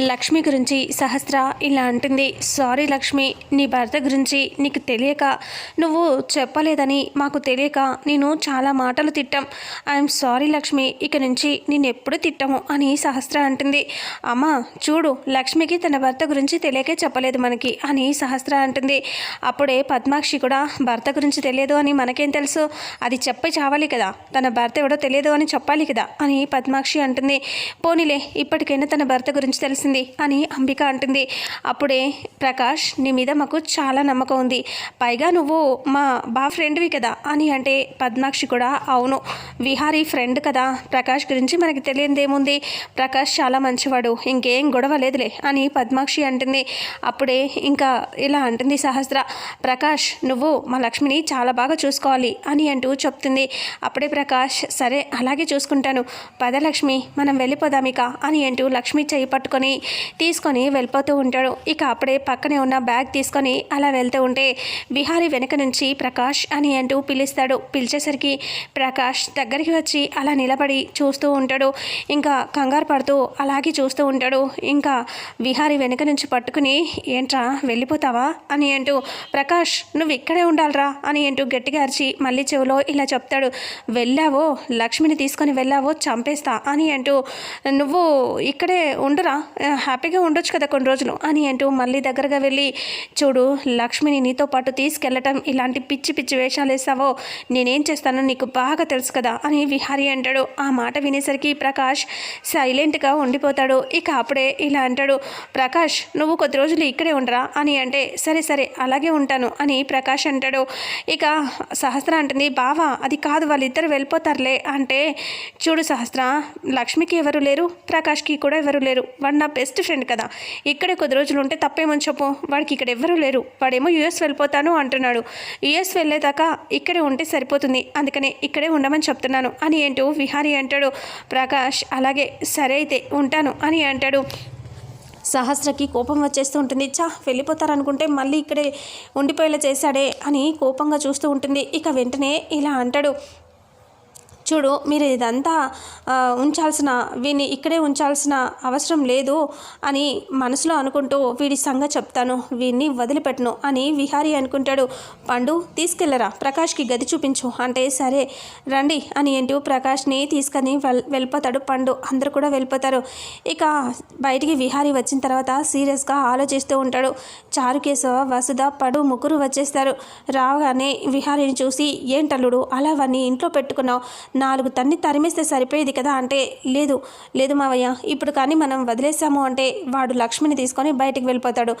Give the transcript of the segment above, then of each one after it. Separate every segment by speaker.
Speaker 1: లక్ష్మి గురించి సహస్ర ఇలా అంటుంది. సారీ లక్ష్మి నీ భర్త గురించి నీకు తెలియక నువ్వు చెప్పలేదని మాకు తెలియక నేను చాలా మాటలు తిట్టాం. ఐఎమ్ సారీ లక్ష్మి ఇక నుంచి నేను ఎప్పుడు తిట్టము అని సహస్ర అంటుంది. అమ్మ చూడు లక్ష్మికి తన భర్త గురించి తెలియకే చెప్పలేదు మనకి అని సహస్ర అంటుంది. అప్పుడే పద్మాక్షి కూడా భర్త గురించి తెలియదు అని మనకేం తెలుసు? అది చెప్పి చావాలి కదా. తన భర్త ఎవడో తెలియదు అని చెప్పాలి కదా అని పద్మాక్షి అంటుంది. పోనీలే ఇప్పటికైనా తన భర్త గురించి తెలిసింది అని అంబిక అంటుంది. అప్పుడే ప్రకాష్ నీ మీద మాకు చాలా నమ్మకం ఉంది. పైగా నువ్వు మా బా ఫ్రెండ్వి కదా అని అంటే పద్మాక్షి కూడా అవును. విహారీ ఫ్రెండ్ కదా ప్రకాష్ గురించి మనకి తెలియనిదేముంది ప్రకాష్ చాలా మంచివాడు. ఇంకేం గొడవ లేదులే అని పద్మాక్షి అంటుంది. అప్పుడే ఇంకా ఇలా అంటుంది సహస్ర ప్రకాష్ నువ్వు మా లక్ష్మిని చాలా బాగా చూసుకోవాలి అని అంటూ చెప్తుంది. అప్పుడే ప్రకాష్ సరే అలాగే చూసుకుంటాను. పద లక్ష్మి మనం వెళ్ళిపోదామిక అని అంటూ లక్ష్మి చేయి పట్టుకొని తీసుకొని వెళ్ళిపోతూ ఉంటాడు. ఇక అప్పుడే పక్కనే ఉన్న బ్యాగ్ తీసుకొని అలా వెళ్తూ ఉంటే విహారీ వెనక నుంచి ప్రకాష్ అని అంటూ పిలుస్తాడు. పిలిచేసరికి ప్రకాష్ దగ్గరికి వచ్చి అలా నిలబడి చూస్తూ ఉంటాడు. ఇంకా కంగారు పడుతూ అలాగే చూస్తూ ఉంటాడు. ఇంకా విహారీ వెనక నుంచి పట్టుకుని ఏంట్రా వెళ్ళిపోతావా? అని అంటూ ప్రకాష్ నువ్వు ఇక్కడే ఉండాలిరా అని అంటూ గట్టిగా అరిచి మళ్ళీ చెవిలో ఇలా చెప్తాడు. వెళ్ళావో లక్ష్మిని తీసుకొని వెళ్ళావో చంపేస్తా అని అంటూ నువ్వు ఇక్కడే ఉండరా హ్యాపీగా ఉండొచ్చు కదా కొన్ని రోజులు అని అంటూ మళ్ళీ దగ్గరగా వెళ్ళి చూడు లక్ష్మిని నీతో పాటు తీసుకెళ్ళటం ఇలాంటి పిచ్చి పిచ్చి వేషాలు వేసావో నేనేం చేస్తానో నీకు బాగా తెలుసు కదా అని విహారి అంటాడు. ఆ మాట వినేసరికి ప్రకాష్ సైలెంట్గా ఉండిపోతాడు. ఇక అప్పుడే ఇలా అంటాడు ప్రకాష్ నువ్వు కొద్ది రోజులు ఇక్కడే ఉండరా అని అంటే సరే సరే అలాగే ఉంటాను అని ప్రకాష్ అంటాడు. ఇక సహస్ర అంటుంది బావా అది కాదు వాళ్ళిద్దరు వెళ్ళిపోతారులే అంటే చూడు సహస్ర లక్ష్మికి ఎవరు లేరు ప్రకాష్కి కూడా ఎవరు లేరు. వన్ నా బెస్ట్ ఫ్రెండ్ కదా. ఇక్కడే కొద్ది రోజులు ఉంటే తప్పేమని చెప్పు. వాడికి ఇక్కడ ఎవ్వరూ లేరు. వాడేమో యుఎస్ వెళ్ళిపోతాను అంటున్నాడు. యుఎస్ వెళ్ళేదాకా ఇక్కడే ఉంటే సరిపోతుంది. అందుకనే ఇక్కడే ఉండమని చెప్తున్నాను. అని ఏంటో విహారీ అంటాడు. ప్రకాష్ అలాగే సరే అయితే ఉంటాను అని అంటాడు. సహస్రకి కోపం వచ్చేస్తూ ఉంటుంది. చా వెళ్ళిపోతారనుకుంటే మళ్ళీ ఇక్కడే ఉండిపోయేలా చేశాడే అని కోపంగా చూస్తూ ఉంటుంది. ఇక వెంటనే ఇలా అంటాడు. చూడు మీరు ఇదంతా ఉంచాల్సిన వీని ఇక్కడే ఉంచాల్సిన అవసరం లేదు అని మనసులో అనుకుంటూ వీడి సంగ చెప్తాను వీడిని వదిలిపెట్టను అని విహారీ అనుకుంటాడు. పండు తీసుకెళ్ళరా ప్రకాష్కి గది చూపించు. అంటే సరే రండి అని ఏంటో ప్రకాష్ని తీసుకొని వెల్ వెళ్ళిపోతాడు పండు. అందరు కూడా వెళ్ళిపోతారు. ఇక బయటికి విహారీ వచ్చిన తర్వాత సీరియస్గా ఆలోచిస్తూ ఉంటాడు. చారుకేశవ వసుధ పడు ముగ్గురు వచ్చేస్తారు. రాగానే విహారీని చూసి ఏంటల్లుడు అలా వాడిని ఇంట్లో పెట్టుకున్నావు? నాలుగు తన్ని తరిమేస్తే సరిపోయేది కదా అంటే లేదు లేదు మావయ్య ఇప్పుడు కానీ మనం వదిలేసాము అంటే వాడు లక్ష్మిని తీసుకొని బయటికి వెళ్ళిపోతాడు.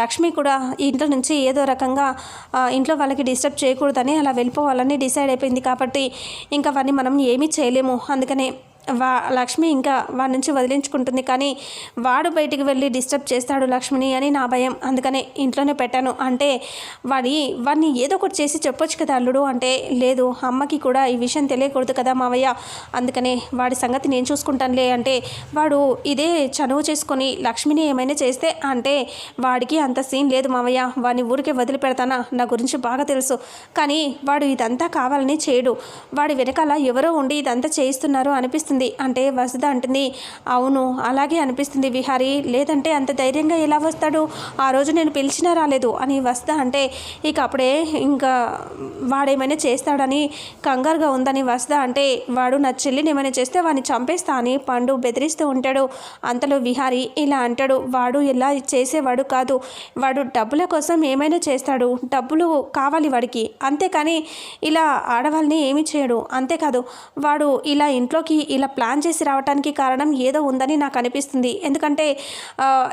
Speaker 1: లక్ష్మి కూడా ఇంట్లో నుంచి ఏదో రకంగా ఇంట్లో వాళ్ళకి డిస్టర్బ్ చేయకూడదని అలా వెళ్ళిపోవాలని డిసైడ్ అయిపోయింది కాబట్టి ఇంకా వాడిని మనం ఏమీ చేయలేము. అందుకనే వా లక్ష్మి ఇంకా వాడి నుంచి వదిలించుకుంటుంది. కానీ వాడు బయటికి వెళ్ళి డిస్టర్బ్ చేస్తాడు లక్ష్మిని అని నా భయం. అందుకనే ఇంట్లోనే పెట్టాను. అంటే వాడి వాడిని ఏదో ఒకటి చేసి చెప్పొచ్చు కదా అల్లుడు. అంటే లేదు అమ్మకి కూడా ఈ విషయం తెలియకూడదు కదా మావయ్య. అందుకనే వాడి సంగతి నేను చూసుకుంటానులే. అంటే వాడు ఇదే చనువు చేసుకొని లక్ష్మిని ఏమైనా చేస్తే అంటే వాడికి అంత సీన్ లేదు మావయ్య. వాడిని ఊరికే వదిలిపెడతానా? నా గురించి బాగా తెలుసు. కానీ వాడు ఇదంతా కావాలని చేయడు. వాడి వెనకాల ఎవరో ఉండి ఇదంతా చేయిస్తున్నారు అనిపిస్తుంది. అంటే వసుధ అంటుంది అవును అలాగే అనిపిస్తుంది విహారి. లేదంటే అంత ధైర్యంగా ఎలా వస్తాడు? ఆ రోజు నేను పిలిచినా రాలేదు. అని వసుధ అంటే ఇక అప్పుడే ఇంకా వాడేమైనా చేస్తాడని కంగారుగా ఉందని వసుధ అంటే వాడు నా చెల్లిని ఏమైనా చేస్తే వాడిని చంపేస్తా అని పండు బెదిరిస్తూ ఉంటాడు. అంతలో విహారి ఇలా అంటాడు వాడు ఇలా చేసేవాడు కాదు. వాడు డబ్బుల కోసం ఏమైనా చేస్తాడు. డబ్బులు కావాలి వాడికి. అంతేకాని ఇలా ఆడవాళ్ళని ఏమి చేయడు. అంతేకాదు వాడు ఇలా ఇంట్లోకి ఇలా ప్లాన్ చేసి రావడానికి కారణం ఏదో ఉందని నాకు అనిపిస్తుంది. ఎందుకంటే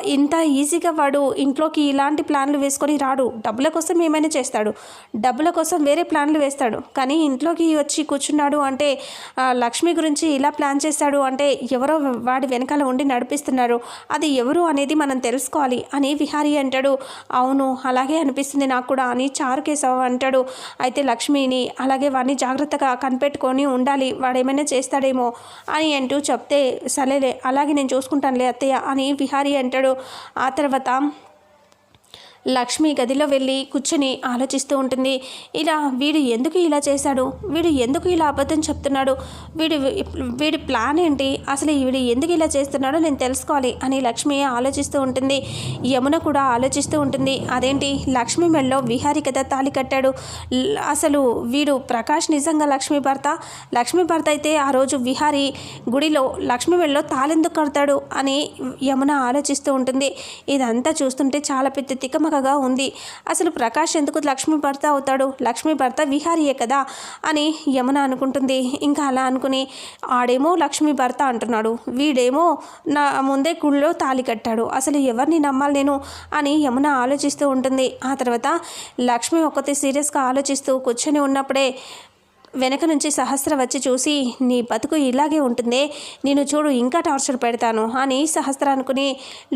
Speaker 1: ఇంత ఈజీగా వాడు ఇంట్లోకి ఇలాంటి ప్లాన్లు వేసుకొని రాడు. డబ్బుల కోసం ఏమైనా చేస్తాడు. డబ్బుల కోసం వేరే ప్లాన్లు వేస్తాడు. కానీ ఇంట్లోకి వచ్చి కూర్చున్నాడు అంటే లక్ష్మి గురించి ఇలా ప్లాన్ చేస్తాడు అంటే ఎవరో వాడి వెనకాల ఉండి నడిపిస్తున్నారు. అది ఎవరు అనేది మనం తెలుసుకోవాలి. అని విహారీ అంటాడు. అవును అలాగే అనిపిస్తుంది నాకు కూడా. అని చారుకేశవ అంటాడు. అయితే లక్ష్మిని అలాగే వాడిని జాగ్రత్తగా కనిపెట్టుకొని ఉండాలి. వాడేమైనా చేస్తాడేమో. అని అంటూ చెప్తే సరేలే అలాగే నేను చూసుకుంటానులే అత్తయ్య అని విహారీ అంటాడు. ఆ తర్వాత లక్ష్మి గదిలో వెళ్ళి కూర్చొని ఆలోచిస్తూ ఉంటుంది. ఇలా వీడు ఎందుకు ఇలా చేశాడు? వీడు ఎందుకు ఇలా అబద్ధం చెప్తున్నాడు? వీడి వీడి ప్లాన్ ఏంటి? అసలు వీడు ఎందుకు ఇలా చేస్తున్నాడో నేను తెలుసుకోవాలి అని లక్ష్మి ఆలోచిస్తూ ఉంటుంది. యమున కూడా ఆలోచిస్తూ ఉంటుంది. అదేంటి? లక్ష్మి మెళ్ళలో విహారి కదా తాలి కట్టాడు. అసలు వీడు ప్రకాష్ నిజంగా లక్ష్మి భర్త? లక్ష్మి భర్త అయితే ఆ రోజు విహారి గుడిలో లక్ష్మి మెళ్ళలో తాళెందుకు కడతాడు అని యమున ఆలోచిస్తూ ఉంటుంది. ఇదంతా చూస్తుంటే చాలా పెద్ద తికమకగా ఉంది. అసలు ప్రకాష్ ఎందుకు లక్ష్మి భర్త అవుతాడు? లక్ష్మి భర్త విహారీయే కదా? అని యమున అనుకుంటుంది. ఇంకా అలా అనుకుని ఆడేమో లక్ష్మి భర్త అంటున్నాడు. వీడేమో నా ముందే గుళ్ళో తాళి కట్టాడు. అసలు ఎవరిని నమ్మాలి నేను? అని యమున ఆలోచిస్తూ ఉంటుంది. ఆ తర్వాత లక్ష్మి ఒక్కతే సీరియస్గా ఆలోచిస్తూ కూర్చొని ఉన్నప్పుడే వెనక నుంచి సహస్ర వచ్చి చూసి నీ బతుకు ఇలాగే ఉంటుందే నేను చూడు ఇంకా టార్చర్ పెడతాను అని సహస్ర అనుకుని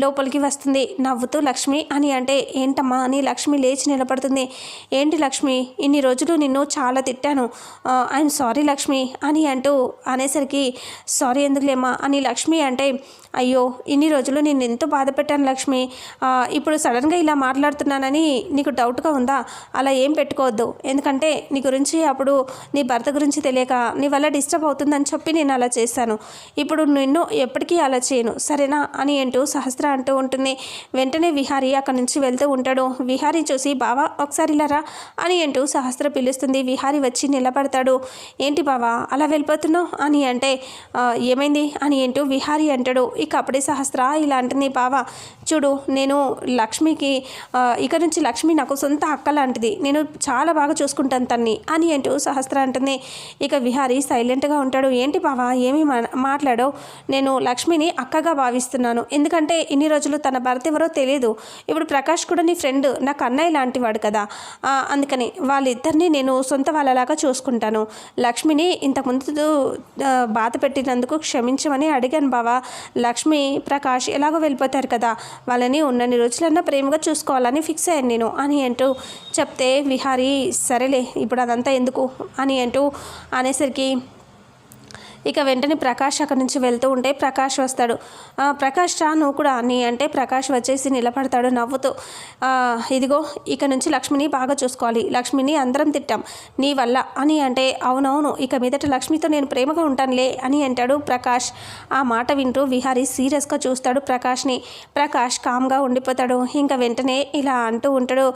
Speaker 1: లోపలికి వస్తుంది. నవ్వుతూ లక్ష్మి అని అంటే ఏంటమ్మా అని లక్ష్మి లేచి నిలబడుతుంది. ఏంటి లక్ష్మి ఇన్ని రోజులు నిన్ను చాలా తిట్టాను. ఐఎమ్ సారీ లక్ష్మి అని అంటూ అనేసరికి సారీ ఎందుకులేమ్మా అని లక్ష్మి అంటే అయ్యో ఇన్ని రోజులు నేను ఎంతో బాధ పెట్టాను లక్ష్మి. ఇప్పుడు సడన్గా ఇలా మాట్లాడుతున్నానని నీకు డౌట్గా ఉందా? అలా ఏం పెట్టుకోవద్దు. ఎందుకంటే నీ గురించి అప్పుడు నీ భర్త గురించి తెలియక నీ వల్ల డిస్టర్బ్ అవుతుందని చెప్పి నేను అలా చేశాను. ఇప్పుడు నిన్ను ఎప్పటికీ అలా చేయను. సరేనా? అని అంటూ సహస్ర అంటూ ఉంటుంది. వెంటనే విహారీ అక్కడి నుంచి వెళ్తూ ఉంటాడు. విహారీ చూసి బావా ఒకసారి ఇలా రా అని అంటూ సహస్ర పిలుస్తుంది. విహారీ వచ్చి నిలబడతాడు. ఏంటి బావా అలా వెళ్ళిపోతున్నావు? అని అంటే ఏమైంది? అని అంటూ విహారీ అంటాడు. ఇక అప్పుడే సహస్ర ఇలా అంటుంది బావా చూడు నేను లక్ష్మికి ఆ, ఇక నుంచి లక్ష్మి నాకు సొంత అక్క లాంటిది. నేను చాలా బాగా చూసుకుంటాను తన్ని అని అంటూ సహస్ర అంటుంది ఇక విహారీ సైలెంట్గా ఉంటాడు. ఏంటి బావా ఏమి మాట్లాడో నేను లక్ష్మిని అక్కగా భావిస్తున్నాను. ఎందుకంటే ఇన్ని రోజులు తన భర్త ఎవరో తెలియదు ఇప్పుడు ప్రకాష్ కూడా నీ ఫ్రెండ్ నాకు అన్నయ్య లాంటి వాడు కదా అందుకని వాళ్ళిద్దరినీ నేను సొంత వాళ్ళలాగా చూసుకుంటాను. లక్ష్మిని ఇంతకుముందు బాధ పెట్టినందుకు క్షమించమని అడిగాను బావా. లక్ష్మి ప్రకాష్ ఎలాగో వెళ్ళిపోతారు కదా. వాళ్ళని ఉన్నన్ని రోజులన్నా ప్రేమగా చూసుకోవాలని ఫిక్స్ అయ్యాను నేను. అని అంటూ చెప్తే విహారీ సరేలే ఇప్పుడు అదంతా ఎందుకు? అని అంటూ అనేసరికి ఇక వెంటనే ప్రకాష్ అక్కడి నుంచి వెళ్తూ ఉంటే ప్రకాష్ వస్తాడు. ప్రకాష్ రా నువ్వు కూడా నీ అంటే ప్రకాష్ వచ్చేసి నిలబడతాడు నవ్వుతూ. ఇదిగో ఇక నుంచి లక్ష్మిని బాగా చూసుకోవాలి. లక్ష్మిని అందరం తిట్టాం. నీ వల్ల అని అంటే అవునవును ఇక మీదట లక్ష్మితో నేను ప్రేమగా ఉంటానులే అని అంటాడు ప్రకాష్. ఆ మాట వింటూ విహారీ సీరియస్గా చూస్తాడు ప్రకాష్ని. ప్రకాష్ కామ్గా ఉండిపోతాడు. ఇంకా వెంటనే ఇలా అంటూ ఉంటాడు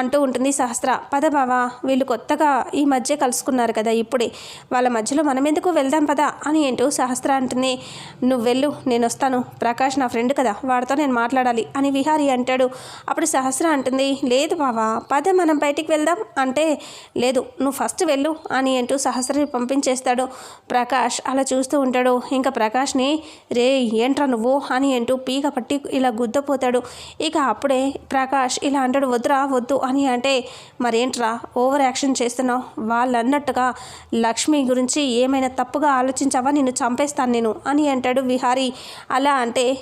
Speaker 1: అంటూ ఉంటుంది సహస్ర. పద బావా వీళ్ళు కొత్తగా ఈ మధ్య కలుసుకున్నారు కదా ఇప్పుడే. వాళ్ళ మధ్యలో మనం ఎందుకు వెళ్దాం పద అని ఏంటో సహస్ర అంటుంది. నువ్వు వెళ్ళు నేను వస్తాను. ప్రకాష్ నా ఫ్రెండ్ కదా వాడితో నేను మాట్లాడాలి అని విహారి అంటాడు. అప్పుడు సహస్ర అంటుంది లేదు బావా పదే మనం బయటికి వెళ్దాం అంటే లేదు నువ్వు ఫస్ట్ వెళ్ళు అని అంటూ సహస్రని పంపించేస్తాడు. ప్రకాష్ అలా చూస్తూ ఉంటాడు. ఇంకా ప్రకాష్ని రే ఏంట్రా నువ్వు? అని అంటూ పీక పట్టి ఇలా గుద్దపోతాడు. ఇక అప్పుడే ప్రకాష్ ఇలా అంటాడు వద్దురా వద్దు అని అంటే మరేంట్రా ఓవర్ యాక్షన్ చేస్తున్నావు. వాళ్ళు అన్నట్టుగా లక్ష్మి గురించి ఏమైనా తప్పుగా ఆలోచించావా నిన్ను చంపేస్తాను నేను. అని అంటాడు విహారీ. అలా అంటే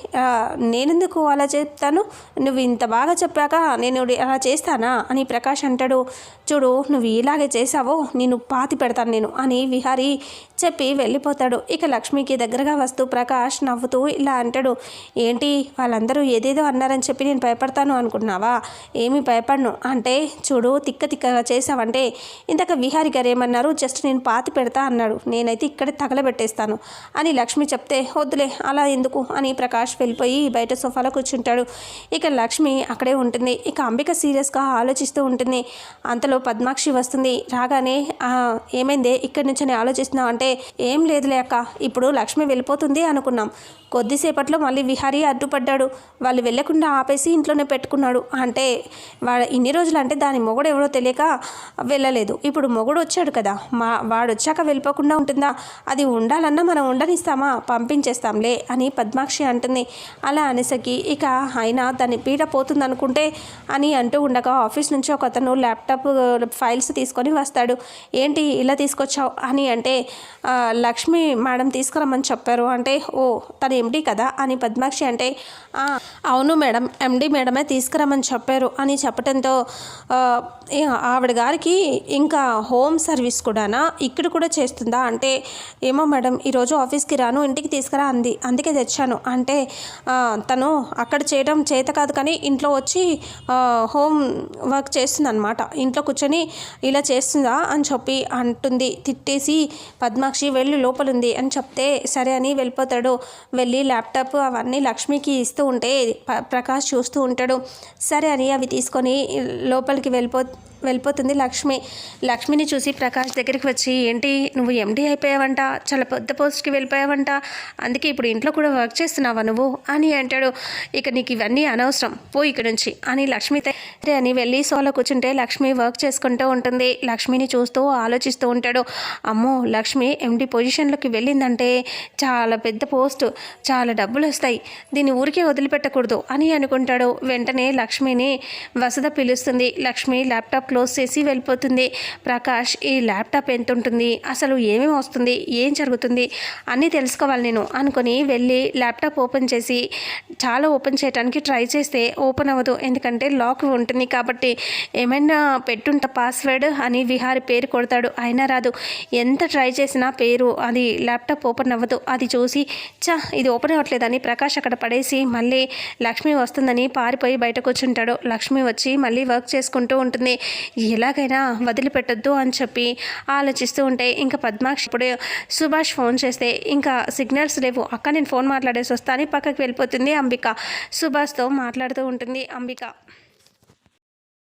Speaker 1: నేనెందుకు అలా చెప్తాను? నువ్వు ఇంత బాగా చెప్పాక నేను అలా చేస్తానా? అని ప్రకాష్ అంటాడు. చూడు నువ్వు ఇలాగే చేసావో నేను పాతి పెడతాను నేను. అని విహారీ చెప్పి వెళ్ళిపోతాడు. ఇక లక్ష్మికి దగ్గరగా వస్తూ ప్రకాష్ నవ్వుతూ ఇలా అంటాడు. ఏంటి వాళ్ళందరూ ఏదేదో అన్నారని చెప్పి నేను భయపడతాను అనుకున్నావా? ఏమీ భయపడను. అంటే చూడు తిక్క తిక్కగా చేసావంటే ఇంతక విహారి గారు ఏమన్నారు? జస్ట్ నేను పాతి పెడతా అన్నాడు. నేనైతే ఇక్కడే పెట్టేస్తాను అని లక్ష్మి చెప్తే వద్దులే అలా ఎందుకు? అని ప్రకాష్ వెళ్ళిపోయి బయట సోఫాలో కూర్చుంటాడు. ఇక లక్ష్మి అక్కడే ఉంటుంది. ఇక అంబిక సీరియస్గా ఆలోచిస్తూ ఉంటుంది. అంతలో పద్మాక్షి వస్తుంది. రాగానే ఏమైంది ఏమైందే? ఇక్కడి నుంచి ఆలోచిస్తున్నావు అంటే ఏం లేదులే అక్క. ఇప్పుడు లక్ష్మి వెళ్ళిపోతుంది అనుకున్నాం. కొద్దిసేపట్లో మళ్ళీ విహారీ అడ్డుపడ్డాడు. వాళ్ళు వెళ్ళకుండా ఆపేసి ఇంట్లోనే పెట్టుకున్నాడు. అంటే వాడు ఇన్ని రోజులు అంటే దాని మొగుడు ఎవరో తెలియక వెళ్ళలేదు. ఇప్పుడు మొగుడు వచ్చాడు కదా. మా వాడు వచ్చాక వెళ్ళిపోకుండా ఉంటుందా? అది ఉండాలన్నా మనం ఉండనిస్తామా? పంపించేస్తాంలే అని పద్మాక్షి అంటుంది. అలా అనేసరికి ఇక అయినా దాని పీడ పోతుంది అనుకుంటే అని అంటూ ఉండగా ఆఫీస్ నుంచి ఒక అతను ల్యాప్టాప్ ఫైల్స్ తీసుకొని వస్తాడు. ఏంటి ఇలా తీసుకొచ్చావు? అని అంటే లక్ష్మి మేడం తీసుకురమ్మని చెప్పారు. అంటే ఓ తను ఎండి కదా? అని పద్మాక్షి అంటే అవును మేడం ఎండి మేడమే తీసుకురమ్మని చెప్పారు. అని చెప్పడంతో ఆవిడ గారికి ఇంకా హోమ్ సర్వీస్ కూడానా? ఇక్కడ కూడా చేస్తుందా? అంటే ఏమో మేడం ఈరోజు ఆఫీస్కి రాను ఇంటికి తీసుకురా అంది. అందుకే తెచ్చాను. అంటే తను అక్కడ చేయడం చేత కాదు కానీ ఇంట్లో వచ్చి హోమ్ వర్క్ చేస్తుంది అనమాట ఇంట్లో కూర్చొని ఇలా చేస్తుందా అని చెప్పి అంటుంది. తిట్టేసి పద్మాక్షి వెళ్ళి లోపలుంది అని చెప్తే సరే అని వెళ్ళిపోతాడు. వెళ్ళి ల్యాప్టాప్ అవన్నీ లక్ష్మికి ఇస్తూ ఉంటే ప్రకాష్ చూస్తూ ఉంటాడు. సరే అని అవి తీసుకొని లోపలికి వెళ్ళిపో వెళ్ళిపోతుంది. లక్ష్మి లక్ష్మిని చూసి ప్రకాష్ దగ్గరికి వచ్చి ఏంటి నువ్వు ఎండి అయిపోయావంట? చాలా పెద్ద పోస్ట్కి వెళ్ళిపోయావంట? అందుకే ఇప్పుడు ఇంట్లో కూడా వర్క్ చేస్తున్నావా నువ్వు? అని అంటాడు. ఇక నీకు ఇవన్నీ అనవసరం. పో ఇక్కడ నుంచి. అని లక్ష్మి సరే అని వెళ్ళి సోలో కూర్చుంటే లక్ష్మి వర్క్ చేసుకుంటూ ఉంటుంది. లక్ష్మిని చూస్తూ ఆలోచిస్తూ ఉంటాడు. అమ్మో లక్ష్మి ఎండి పొజిషన్లోకి వెళ్ళిందంటే చాలా పెద్ద పోస్ట్. చాలా డబ్బులు వస్తాయి. దీన్ని ఊరికే వదిలిపెట్టకూడదు అని అనుకుంటాడు. వెంటనే లక్ష్మిని వసద పిలుస్తుంది. లక్ష్మి ల్యాప్టాప్ క్లోజ్ చేసి వెళ్ళిపోతుంది. ప్రకాష్ ఈ ల్యాప్టాప్ ఎంత ఉంటుంది అసలు ఏమేమి వస్తుంది? ఏం జరుగుతుంది? అన్నీ తెలుసుకోవాలి నేను అనుకొని వెళ్ళి ల్యాప్టాప్ ఓపెన్ చేసి చాలా ఓపెన్ చేయడానికి ట్రై చేస్తే ఓపెన్ అవ్వదు. ఎందుకంటే లాక్ ఉంటుంది కాబట్టి ఏమైనా పెట్టుంట పాస్వర్డ్ అని విహారి పేరు కొడతాడు. అయినా రాదు. ఎంత ట్రై చేసినా పేరు అది ల్యాప్టాప్ ఓపెన్ అవ్వదు. అది చూసి చా ఇది ఓపెన్ అవ్వట్లేదని ప్రకాష్ అక్కడ పడేసి మళ్ళీ లక్ష్మి వస్తుందని పారిపోయి బయట కూర్చుంటాడు. లక్ష్మి వచ్చి మళ్ళీ వర్క్ చేసుకుంటూ ఉంటుంది. ఎలాగైనా వదిలిపెట్టొద్దు అని చెప్పి ఆలోచిస్తూ ఉంటే ఇంకా పద్మాక్షి ఇప్పుడు సుభాష్ ఫోన్ చేస్తే ఇంకా సిగ్నల్స్ లేవు. అక్క నేను ఫోన్ మాట్లాడేసి వస్తా అని పక్కకి వెళ్ళిపోతుంది అంబిక. సుభాష్తో మాట్లాడుతూ ఉంటుంది అంబిక.